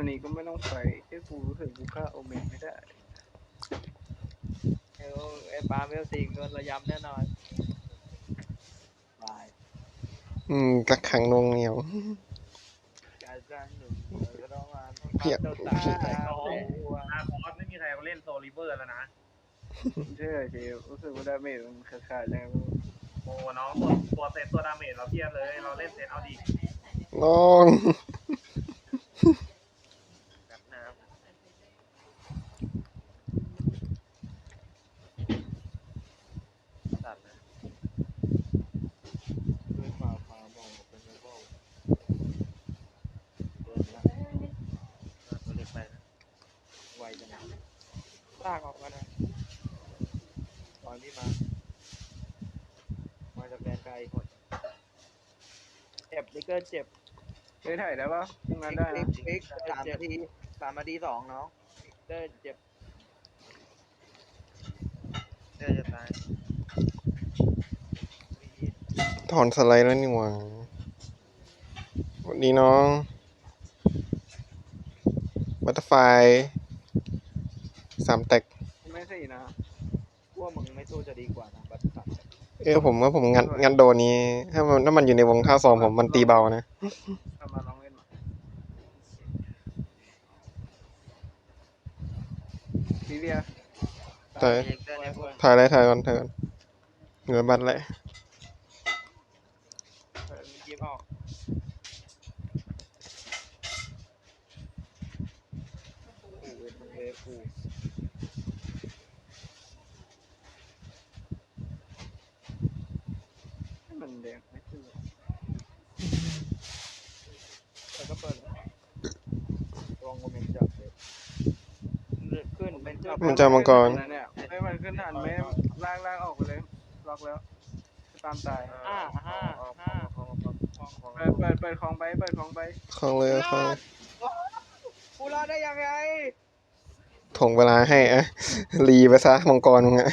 มนี้ก็ไม่ต้องไฟแค่กูรู้สึกกูฆ่าโอเมนไม่ได้เออไอ้ปลาเวลสิงโดนระยำแน่นอนตายอืมกักขังนวงเหนียว การจ้างหนุ่มก็ต้องมาเพียโดนตาพี่โอ้โหอาคอสไม่มีใครมาเล่นโซลิเวอร์แล้วนะเชื่อเชฟรู้สึกว่าดาเมจมันขาดๆยังโอ้น้องตัวตัวเซตตัวดาเมจเราเทียบเลย เราเล่นเซตเอาดี น้อง กับน้ ตัดนะด้วยฟ้าฟ้ามองเป็นไงบ้างเดินละำตัวเล็กไปนะ ไวจัง ลากออกมานะ ตอนที่มา มาจากแดนไกลหมด เจ็บลิเกอร์เจ็บเฮ้ยถ่ายได้ปะทำงานได้นะคลิกสามนาทีสามนาทีสองเนาะลิเกอร์เจ็บเจอจะตายถอนสไลด์แล้วนี่หว่าสวัสดีน้อง บัตเตอร์ไฟสามแตกไม่ใช่นะพวกมึงไม่สู้จะดีกว่านะบัตรสัตว์ เออผมว่าผมงัดงัดโดนนี้ถ้ามันถ้ามันอยู่ในวงท่าซองผมมันตีเบานะทำมาลองเล่นมาซีเรียใช่ลิเกอร์เนี่ยพวกถ่ายเลยถ่ายก่อนถ่ายก่อนเหนือบัตรแหละ เออมียิ้มออก กูเวทเวฟกูให้มันแดงไม่ขึ้นหรอก แต่ก็เปิด ลองโมเมนต์จับเลย ขึ้นเป็นชอบมันจะมังกรนะเนี่ยไม่มันขึ้นทันไหมลากลากออกไปเลยล็อกแล้วจะตามตายห้าห้าห้าเปิดเปิดเปิดของไปเปิดของไปคลองเลยคลองเลยกูรอดได้ยังไงถ่วงเวลาให้อะรีไปซะมังกรมึงอะ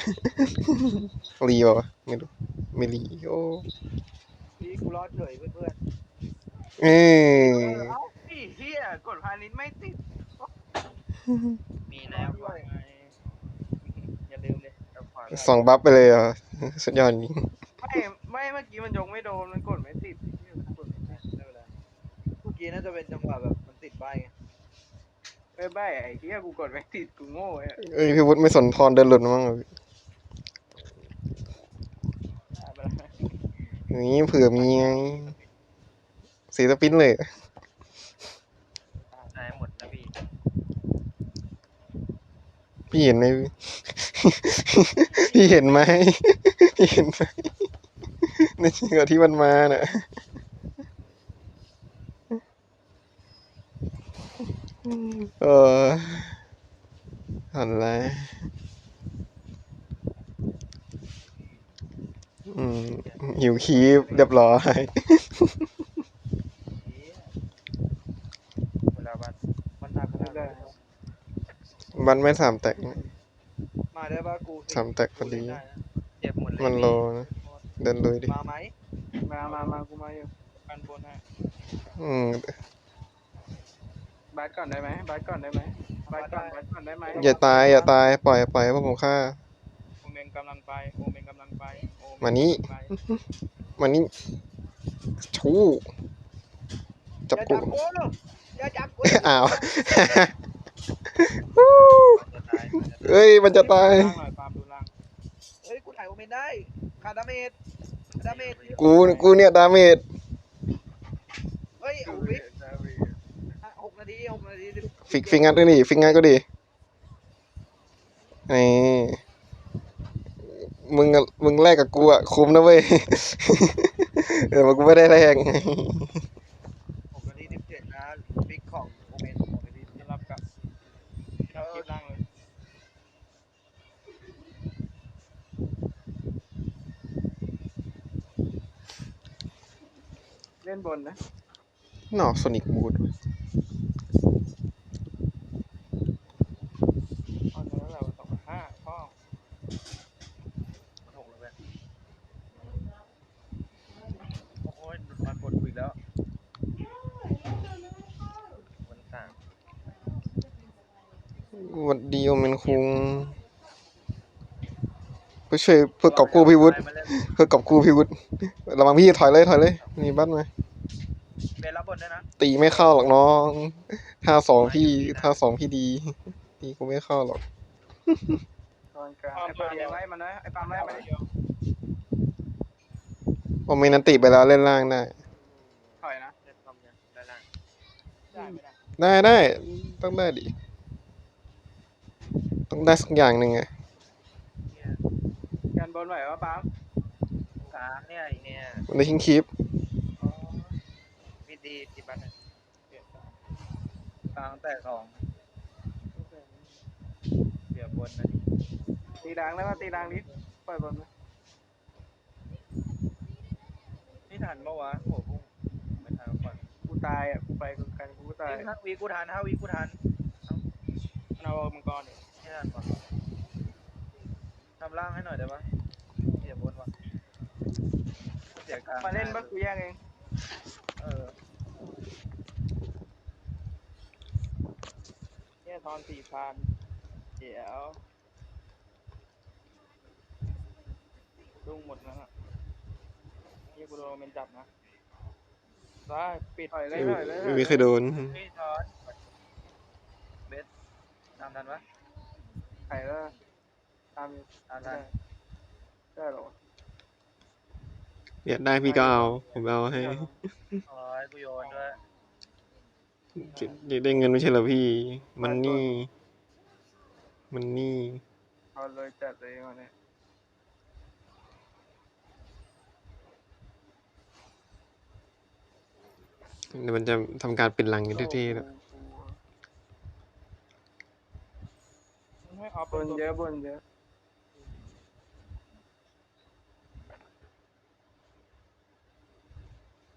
รีเปล่าวะไม่รู้ไม่รีโอ้พี่กูรอดเฉยเพื่อนเอ้ยเอ้าพี่เฮีย กดพาณิชย์ไม่ติดๆมีแล้วไงอย่าลืมเลยสองบัฟไปเลยเหรอะสุดยอดจริงไม่ไม่เมื่อกี้มันยกไม่โดนมันกดไม่ติดเหี้ยมันกดไม่ติดไม่เป็นไรเมื่อกี้น่าจะเป็นจังหวะแบบมันติดใบไงไม่ใบไอ้เฮียกูกดไม่ติดกูโง่ไอ้เอ้ยพี่วุฒิไม่สนทอนเดินหลุดมั้งเหรออ่าไปแล้วอย่างนี้เผื่อมีไงสีสปินเลยตายหมดนะพี่ พี่เห็นไหมพี่เห็นไหมพี่เห็นไหมในจริงกับที่มันมาน่ะเออหันแล้วอืมหิวคีบเรียบร้อย เวลาบัตมันหนักขนาด ได้ นั้น บันไม่สามแตกนะมาได้ป่ะกูสามแตกพอดี เจ็บหมดเลยมันโลนะเดินเลยดิ มาไหมมามามากูมาอยู่กันบนฮะอืมบัสก่อนได้ไหมบัสก่อนได้ไหมบัสก่อนบัสก่อนได้ไหมอย่าตายอย่าตายปล่อยปล่อยให้พวกผมฆ่าโอเมนกำลังไปโอเมนกำลังไปโอเมานี่ไปมันนี่ชู้จับอย่ากูจับกูอย่าจับกูอ้าวจะตาย เอ้ยมันจะตาย ล่างหน่อยฟาร์มดูล่างเฮ้ยกูถ่ายโอเมนได้ขาดดาเมจดาเมจกูกูเนี่ยดาเมจเฮ้ยเอาฟิกหกนาทีหกนาทีฟิกฟิกงัดด้วยดิฟิกงัดก็ดินี่มึงอะมึงแลกกับกูอะคุ้มนะเว้ยเออมันกูไม่ได้แลกไง หกนาทีสิบเจ็ดนะฟิกของโอเมนหกนาทีจะรับกับเอาคลิปล่างเลย เล่นบนนะหนอกโซนิกบูดตอนนั้นเราสองพันห้าพ่อหกเลยโอ้ยมันปวดอีกแล้ววันสามวัสดีโอเมนคุงไปช่วยเพื่อกอบกู้พี่วุฒิมาเล่นเพื่อกอบกู้พี่วุฒิระวังพี่ถอยเลยถอยเลยนี่บัตมาเบนรับบ ทด้วยนะตีไม่เข้าหรอกน้องท่าสองพี่ท่าสองพี่ดี ตีกูไม่เข้าหรอกตอนกลางไอ้ปามยังไล่มันนะไอ้ปามไล่มันดิโอเมนนันติไปแล้วเล่นล่างได้ ถอยนะเล่นคอมยังได้ล่างได้ไม่ได้ได้ได้ต้องได้ดิต้องได้สักอย่างหนึ่งไงเนี่ยกันบนไหววะปามกลางเนี่ยไอ้เนี่ยมันได้ทิ้งคลิปอ๋อ มีดีที่บ้านเนี่ยกลางแต่สองเดี๋ยวบนนะตีดังแล้วมาตีดังดิปล่อยบนมนี่ทันปะวะโอ้โหไม่ทันก่อนกูตายอะกูไปกันกูตายห้าวีกูทันห้าวีกูทันเอามังกรไม่ทันปะทำล่างให้หน่อยได้ปะเดี๋ยวบนวะเสียกลางมาเล่นปะกูแย่งเองเออ เนี่ยทอนสี่พันเดี๋ยวลุงหมดนะฮะนี่กูโดนมันจับนะได้ปิดถอยเลยถอยเลยไม่มีใครโดนพี่ทอนเบสตามทันปะถอยแล้วตามอยู่ตามทัได้นได้หรออยากได้พี่ก็เอา ผมเอาให้อ๋อให้กูโยนด้วย อยากได้เงินไม่ใช่เหรอพี่ มันนี่ มันนี่ เอาเลยจัดเลยวันนี้เดี๋ยวมันจะทำการปิดหลังอยู่ที่ๆแล้วไม่เอาบนเยอะบนเยอะ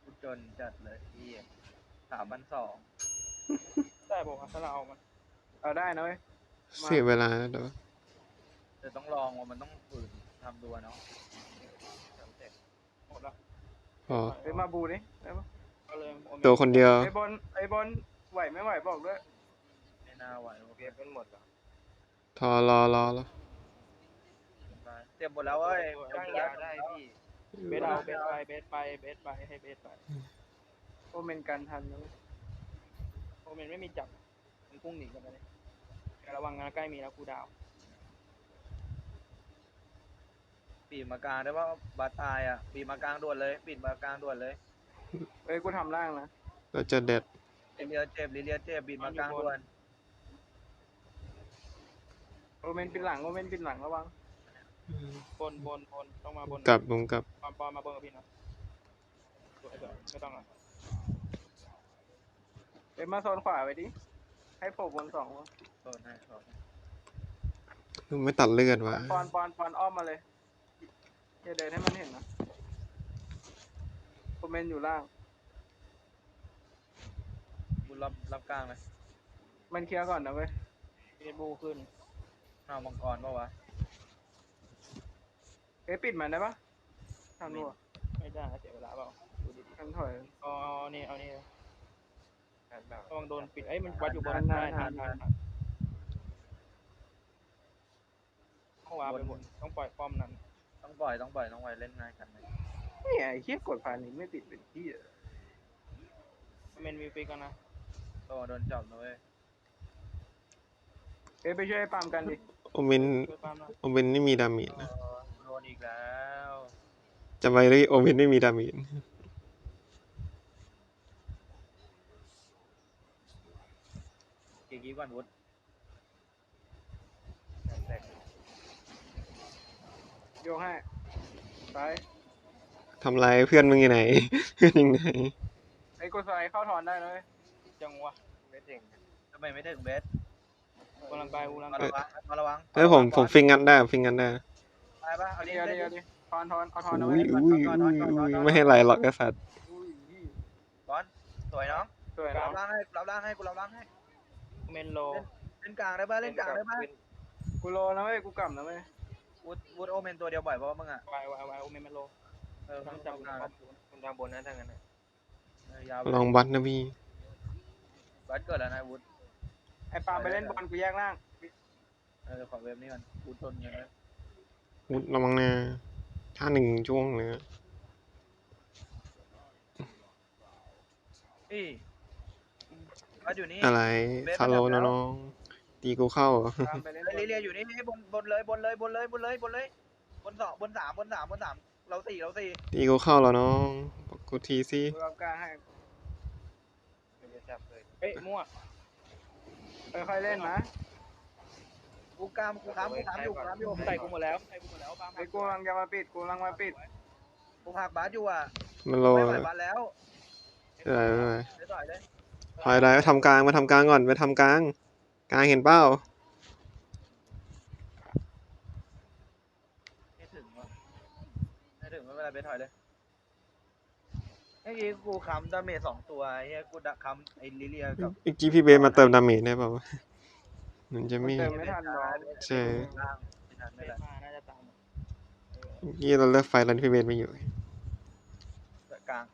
กูจนจัดเลยพี่สามพันสอง ได้บอกว่าถ้าเราเอามันเอาได้นะเว้ยเสียเวลาแล้วเดี๋ยวจะต้องลองว่ามันต้องฝืนทำดูอะเนาะสามเจ็ดหมดแล้วพอเฮ้ยมาบูดิได้ปะเอาเลยตัวคนเดียว ไอ้บอลไอ้บอลไหวไม่ไหวบอกด้วยไม่น่าไหวโอเคเป็นหมดแล้วทอรอรอรอเตรียมหมดแล้วเว้ยจ้างยาได้พี่เบสเอาเบสไปเบสไปเบสไปให้เบสไปโอเมนกันทันนะเว้ย โอเมนไม่มีจับมันพุ่งหนีกันไปเลยแต่ระวังนะใกล้มีแล้วกูดาว ปีบมากลางได้ว่าบาตายอะปีบมากลางด่วนเลยปีบมากลางด่วนเลยเอ้ยกูทำล่างนะเราจะเด็ดลิเลียเจ็บลิเลียเจ็บปีบมากลางด่วนโอเมนปิดหลังโอเมนปิดหลังระวังบนบนบนต้องมาบนกลับผมกลับปอมปอมมาเบอร์พี่นะไม่ต้องอะ เอ้ยมาโซนขวาไว้ดิ ให้โผล่บนสองวะโดนให้โดนให้ไม่ตัดเลือดวะปอนปอนปอนอ้อมมาเลยอย่าเดินให้มันเห็นนะโอเมนอยู่ล่าง บุญรับรับกลางเลยมันเคลียร์ก่อนนะเว้ยเอบูขึ้นเอามังกรปะวะเอ้ยปิดมันได้ปะทำดูอะไม่ได้เสียเวลาเปล่าดูดิกันถอยเอาเอานี่เอานี่ ระวังโดนปิดเอ้ยมันวัดอยู่บนได้ทันทันต้องวางไปบนต้องปล่อยป้อมนั้นต้องปล่อยต้องปล่อยต้องปล่อยเล่นง่ายกันไหมนี่ไอ้เหี้ยกดผ่านนี้ไม่ติดเป็นที่อะเมนมีฟิกกันนะโตโดนจับนะเว้ยเอ้ยไปช่วยปามกันดิโอเมนช่วยปามนะโอเมนไม่มีดาเมจเอนะอโดนอีกแล้ว จำไว้เลยโอเมนไม่มีดาเมจ กี่กี้ก่อนวุฒแตกโยงให้ซ้ายทำไรเพื่อนมึงอยู่ไหน เพื่อนยังไงไอ้กูสไลด์เข้าถอนได้เลยจังวะไม่ถึงทำไมไม่ถึงเบสกำลังไปกูกำลังมาไประวังมาระวังเฮ้ยผมผมฟิงกันได้ฟิงกันได้ไปปะเอาเอาดิดิเอาดิเอาดิถอนถอนเอาถอนเอาอุ้ไว้ยอุ้ยอุ้ยอุ้ยไม่ให้ไหลหรอกไอ้สัตว์อุ้ยก้อนสวยน้องสวยกูนะรับล่างให้กูรับล่างให้กูรับล่างให้ เมนโลเล่นกลางได้ปะเล่นกลางได้ปะกูโลนะเว้ยกูกลับนะเว้ยวุฒวุฒโอเมนตัวเดียวบ่อยเพราะว่ามึงอะไวไวไวโอเมนเมนโลเออมึทั้งงจับทำกลางคุณทางบนนะทางนั้นเออยาวลองบัตนะพี่บัสเกิดแล้วนะวุฒไอ้ปามไปเล่นบอลกูแยกล่างเออขอเว็บนี้ก่อนกูต้นเงินไว้วุฒระวังนะท่าหนึ่งช่วงเลยนี่ บัสอยู่นี่อะไรเบสคาร์โลมาจับแล้วน้องๆตีกูเข้าเหรอตามไปเล่นเฮ้ยเรียอยู่นี่บนบนเลยบนเลยบนเลยบนเลยบนเลยบนสองบนสามบนสามบนสามเราสี่เราสี่ตีกูเข้าเหรอน้องบอกกูทีสิกูรับกลางให้ไม่ได้จับเลยเฮ้ยมั่วค่อยๆเล่นนะกูกล้ามกูค้ำกูค้ำอยู่กูค้ำอยู่ใส่กูหมดแล้วใส่กูหมดแล้วปาล์มไอ้กูกำลังจะมาปิดกูกำลังมาปิดกูหักบาสอยู่อะมันโลไม่ไหวบาสแล้วอะไรไม่เป็นไรเดี๋ยว ต่อยเลยถอยได้ทำกลางมาทำกลางก่อนไปทำกลาง กลางเห็นเป้าไม่ถึงว่ะไม่ถึงไม่เป็นไรไปถอยเลยเมื่อกี้กูค้ำดาเมจสองตัวไอ้เหี้ยกูดะค้ำไอ้ลิเลียกับเมื่อกี้พี่เบสมาเติมดาเมจได้เปล่าวะมันจะไม่เติมไม่ทันหรอกใช่ล่างไม่ทันเบไม่สทันมาน่าจะตามเมื่อกี้เราเลิกไฟแล้วพี่เบสไม่อยู่ กลาง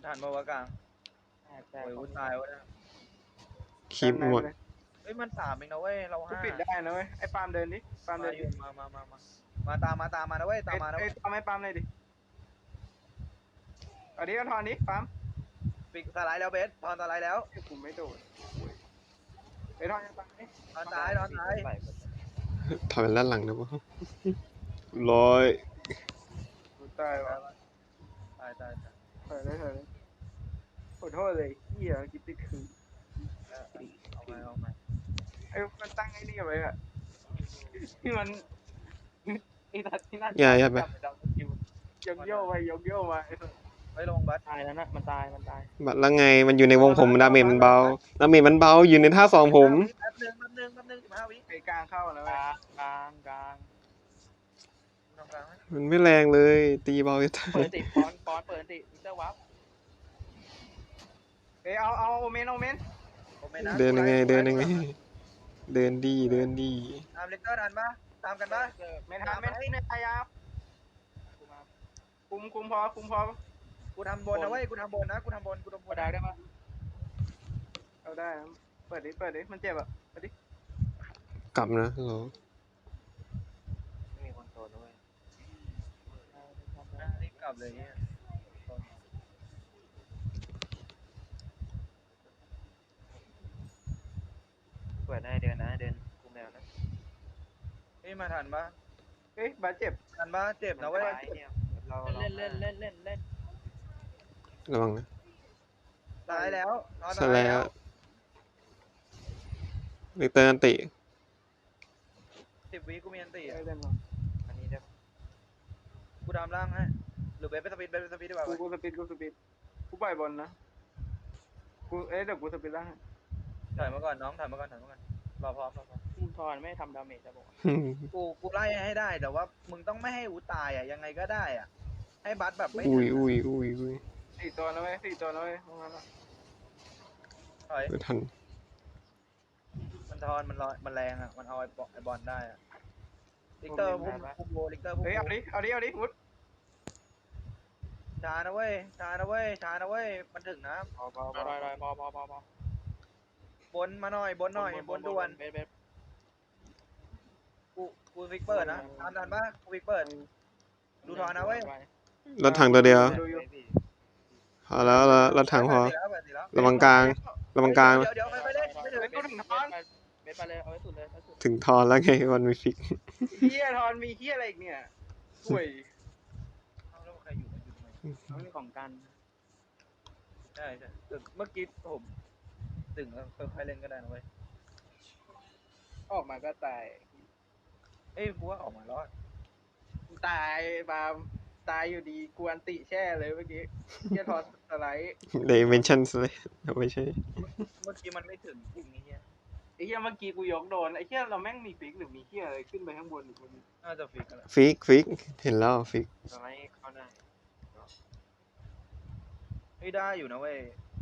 กูทันมาวะกลางใช่โอ้ยกูตายวะเนี่ยคลิปหมดเฮ้ยมันสามเองนะเว้ยเรากูห้าปิดได้นะเว้ยไอ้ปาล์มเดินดิปาล์มมาเดินอดิยู่มามามามามาตามมาตามมานะเว้ยตามมานะไอ้เว้ยปาล์มให้ปาล์มเลยดิเอาดิเอาทอนดิปาล์มปิดสไลด์แล้วเบสตอนสไลด์แล้วไอ้กูไม่โดดไอ้ทอนยังปาล์มดิตอนซ้ายตอนซ้ายถอยไปด้านหลังนะวะร้อยกูตายว่ะตายตายตายถอยเลยถอยเลย ขอโทษเลยเหี้ยกินติดคืนเอามาเอามาไอ้มันตั้งไอ้นี่ไว้อะที่มันไอ้ตัดที่นั่นอย่าอย่าไป ยกโย่ไปยกโย่มาไอ้สัสไว้ลงบัสตายแล้วนะมันตายมันตายบัตรแล้วไงมันอยู่ในวงผมดาเมจมันเบาดาเมจมันเบาอยู่ในท่าสองผมแป๊บนึงแป๊บนึงแป๊บนึงสิบห้าวิไอ้กลางเข้านะเว้ยกลางกลางทำกลางไหมมันไม่แรงเลย ตีเบาจะตาเปิยดติปอนปอนเปิดติมิเตอร์วับ เอ้ยเอาเอาโอเมนโอเมนโอเมนะเดินยังไง เดินยังไง เดินดี เดินดี ตามเลกเตอร์ทันปะตามกันปะไม่ทันไม่ทันไม่พยายามคุมคุมพอคุมพอกูทำบนนะเว้ยกูทำบนนะกูทำบนกูทำบกดนได้ได้ปะเอาได้นะเปิดดิเปิดดิมันเจ็บอะเปิดดิกลับนะเราไม่มีคนโซนนะเว้ยรีบกลับเลยเนี่ย เปิดได้เดินนะเดินคุมแมวนะ นี่ มาทันปะเฮ้ยบาดเจ็บทันปะเจ็บนะเว้ยซ้ายเนี่ยเราเล่นเล่นเล่นเล่นเล่นระวังนะตายแล้วนอนใช่ตายแล้แล้ววเลกเตอร์อันติสิบวิกูมีอันตีเล่นมาอันนี้ได้กูดามล่างให้หรือเบสไปสปีดเบสไปสปีดดีกว่ากูเว้ยกูสปีดกูสปีดกูปล่อยบอลนะกูเอ้ยเดี๋ยวกูสปีดล่างถอยมาก่อนน้องถอยมาก่อนถอยมาก่อนรอพร้อมรอพร้อม ทอนไม่ทำดาเมจจะบอกกูกูไล่ให้ได้แต่ว่า มึงต้องไม่ให้อูตายอะยังไงก็ได้อะ ให้บัสแบบไม่อุ้ยอุ้ยอุ้ยอุ้ยสี่ตัวนะเว้ยสี่ตัวนะเว้ยประมาณนั้นถอยไม่ทัน มันทอนมันลอยมันแรงอะมันเอาไอ้บอลไอ้บอลได้อะลิกเตอร์พุ่มพุ่มโบลิกเตอร์พุ่มเฮ้ยเอาดิเอาดิเอาดิวุฒช้านะเว้ยช้านะเว้ยช้านะเว้ยมันถึงนะพอพอพรออยรอยพอพอพอพอบนมาหน่อยบนหน่อยบนด่วนเบสเบส กูกูฟิกเปิดนะตามทันปะกูฟิกเปิด ดูทอนนะเว้ยรถถังตัวเดียวดูอยู่พอแล้วละรถถังพอแปดสิบแล้วแปดสิบแล้วระวังกลาง ระวังกลาง เดี๋ยวเดี๋ยวไปไปเล่นไม่ถึงเบสถึงทอนเบสไปเลยเอาไว้สุดเลยเอาสุดถึงทอนแล้วไงวันมีฟิก เฮียทอนมีเฮียอะไรอีกเนี่ยห่วยเอาแล้วใครอยู่มันอยู่ทำไมเอาเรื่องของกันใช่ใช่ตึงเมื่อกี้ผมตึงแล้วค่อยๆเล่นก็ได้นะเว้ยออกมาก็ตาย เอ้ยกูว่าออกมารอดตายบามตายอยู่ดีกวนติแช่เลยเมื่อกี้เฮียทอนสไลด์เดเมนชั่นเลยไม่ใช่ เมื่อกี้มันไม่ถึงจริงนี่เนี่ยไอ้เฮียเมื่อกี้กูยกโดนไอ้เฮียเราแม่งมีฟิกหรือมีเฮียอะไรขึ้นไปข้างบนอีกคนน่าจะฟิกกันแหละฟิกฟิกเห็นแล้วฟิกสไลด์เข้าได้เฮ้ยได้อยู่นะเว้ย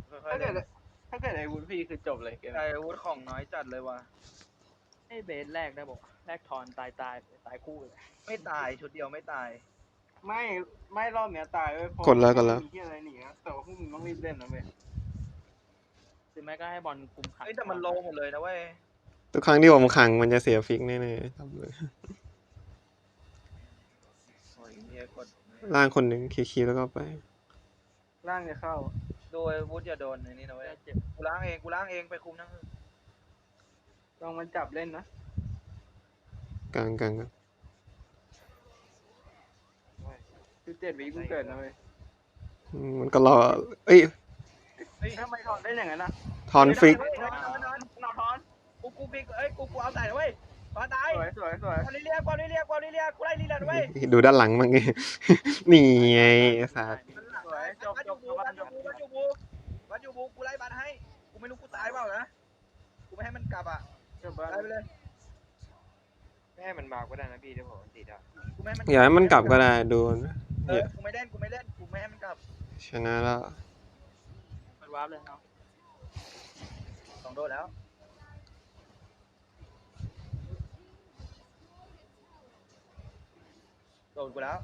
ค่อยถ้าๆเกิเล่ดนถ้าเกิดไอ้วุ้นพี่คือจบเลยเกมไอ้อาวุธของน้อยจัดเลยว่ะ ไอ้เบสแรกได้บอก แรกทอนตายตายตายคู่เลยไม่ตายชุดเดียวไม่ตาย ไม่ไม่รอบเนี้ยตายเว้ยเพราะกดแล้วกดแล้ว มีเฮียอะไรหนีอะแต่ว่าพวกมึงต้องรีบเล่นนะเว้ยหรือไม่ก็ให้บอลคุมขันเฮ้ยแต่มันโลหมดเลยนะเว้ยทุกครั้งที่ผมขังมันจะเสียฟิกแน่ๆครับเลยโอ้ยเฮียกดล่างคนหนึ่งคีย์ๆแล้วก็ไป ร่างจะเข้าโดยวุฒิอย่าโดนในนี้นะเว้ยเจ็บกูล้างเองกูล้างเองไปคุมนั่งลองมันจับเล่นนะ กลางกลางกลางคือเจ็ดวิกูเกิดนะเว้ยอืมมันก็รอ เอ้ยเฮ้ยทำไมถอนได้อย่างนั้นนะทอนฟิก เฮ้ยนอนนอนนอนถอนกูกูปิกเอ้ยกูกูเอาใส่นะเว้ยตอนตายสวยสวยสวยกวาลิเลียกวาลิเลียกวาลิเลียกูไล่ลิเลียนะเว้ยดูด้านหลังมั้งไงนี่ไงไอ้สัสสวยจบวัดจอบยู่จบูบวัดอยู่บูวัดอยู่บูวัดอยู่บูกูไล่บัตรให้ กูไม่รู้กูตายเปล่านะ กูไม่ให้มันกลับอะจบบ้านไล่ไปเลย ไม่ให้มันมาก็ได้นะพี่เดี๋ยวผมมันติดอะกูไม่ให้มันอย่าให้มันกลับก็ได้ดูนะเออกูไม่เล่นกูไม่เล่นกูไม่ให้มันกลับชนะแล้วเปิดวาร์ปเลยเนาะสองโดนแล้วโดนกูแล้ว